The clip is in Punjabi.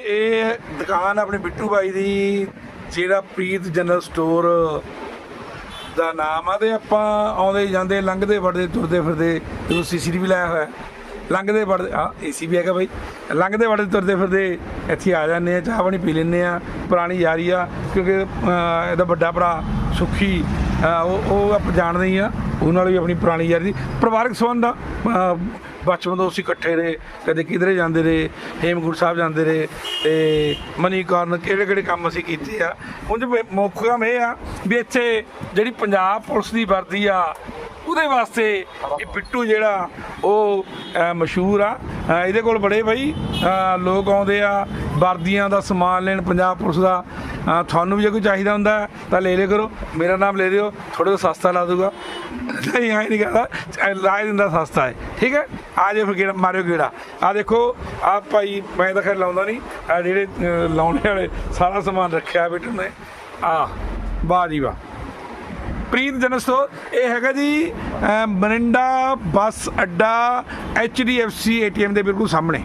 ਇਹ ਦੁਕਾਨ ਆਪਣੇ ਬਿੱਟੂ ਬਾਈ ਦੀ, ਜਿਹੜਾ ਪ੍ਰੀਤ ਜਨਰਲ ਸਟੋਰ ਦਾ ਨਾਮ ਆ, ਤੇ ਆਪਾਂ ਆਉਂਦੇ ਜਾਂਦੇ ਲੰਘਦੇ ਵੜਦੇ ਤੁਰਦੇ ਫਿਰਦੇ ਜਦੋਂ ਵੀ ਲਾਇਆ ਹੋਇਆ। ਲੰਘਦੇ ਵੜਦੇ, ਆ, ਏਸੀ ਵੀ ਹੈਗਾ ਬਾਈ। ਲੰਘਦੇ ਵੜਦੇ ਤੁਰਦੇ ਫਿਰਦੇ ਇੱਥੇ ਆ ਜਾਂਦੇ ਆ, ਚਾਹ ਪਾਣੀ ਪੀ ਲੈਂਦੇ ਆ, ਪੁਰਾਣੀ ਯਾਰੀ ਆ, ਕਿਉਂਕਿ ਇਹਦਾ ਵੱਡਾ ਭਰਾ ਸੁਖੀ ਉਹ ਉਹ ਆਪਾਂ ਜਾਣਦੇ ਹੀ ਆ। ਉਹਨਾਂ ਨਾਲ ਵੀ ਆਪਣੀ ਪੁਰਾਣੀ ਯਾਰੀ ਸੀ। ਪਰਿਵਾਰਕ ਸੰਬੰਧ ਆ। ਬਚਪਨ ਤੋਂ ਅਸੀਂ ਇਕੱਠੇ ਰਹੇ। ਕਦੇ ਕਿਧਰੇ ਜਾਂਦੇ ਰਹੇ, ਹੇਮਕੁੰਟ ਸਾਹਿਬ ਜਾਂਦੇ ਰਹੇ ਤੇ ਮਨੀ ਕਾਰਨ ਕਿਹੜੇ ਕਿਹੜੇ ਕੰਮ ਅਸੀਂ ਕੀਤੇ ਆ। ਉਂਝ ਮੁੱਖ ਕੰਮ ਇਹ ਆ ਵੀ ਇੱਥੇ ਜਿਹੜੀ ਪੰਜਾਬ ਪੁਲਿਸ ਦੀ ਵਰਦੀ ਆ, ਉਹਦੇ ਵਾਸਤੇ ਇਹ ਬਿੱਟੂ ਜਿਹੜਾ, ਉਹ ਮਸ਼ਹੂਰ ਆ। ਇਹਦੇ ਕੋਲ ਬੜੇ ਬਈ ਲੋਕ ਆਉਂਦੇ ਆ, ਵਰਦੀਆਂ ਦਾ ਸਮਾਨ ਲੈਣ, ਪੰਜਾਬ ਪੁਲਿਸ ਦਾ ਅਹ, ਤੁਹਾਨੂੰ ਵੀ ਜੇ ਕੋਈ ਚਾਹੀਦਾ ਹੁੰਦਾ ਤਾਂ ਲੈ ਲਿਆ ਕਰੋ। ਮੇਰਾ ਨਾਮ ਲੈ ਲਿਓ ਥੋੜਾ ਜਿਹਾ ਸਸਤਾ ਲਾ ਦੂਗਾ ਨਹੀਂ ਆਈ ਨਹੀਂ ਕਹਦਾ ਲਾਇ ਦਿੰਦਾ ਸਸਤਾ ਹੈ। ਠੀਕ ਹੈ? ਆ ਜੇ ਫਿਰ ਗੇੜਾ ਮਾਰਿਓ ਗੇੜਾ। ਆ ਦੇਖੋ ਆ ਭਾਈ ਮੈਂ ਤਾਂ ਖੈਰ ਲਾਉਂਦਾ ਨਹੀਂ। ਆ ਜਿਹੜੇ ਲਾਉਣੇ ਵਾਲੇ ਸਾਰਾ ਸਮਾਨ ਰੱਖਿਆ ਬੇਟੇ ਨੇ। ਆ ਵਾਹ ਜੀ ਵਾਹ। ਪ੍ਰੀਤ ਜਨਰਲ ਸਟੋਰ ਇਹ ਹੈਗਾ ਜੀ ਮਰਿੰਡਾ ਬੱਸ ਅੱਡਾ HDFC ATM ਦੇ ਬਿਲਕੁਲ ਸਾਹਮਣੇ।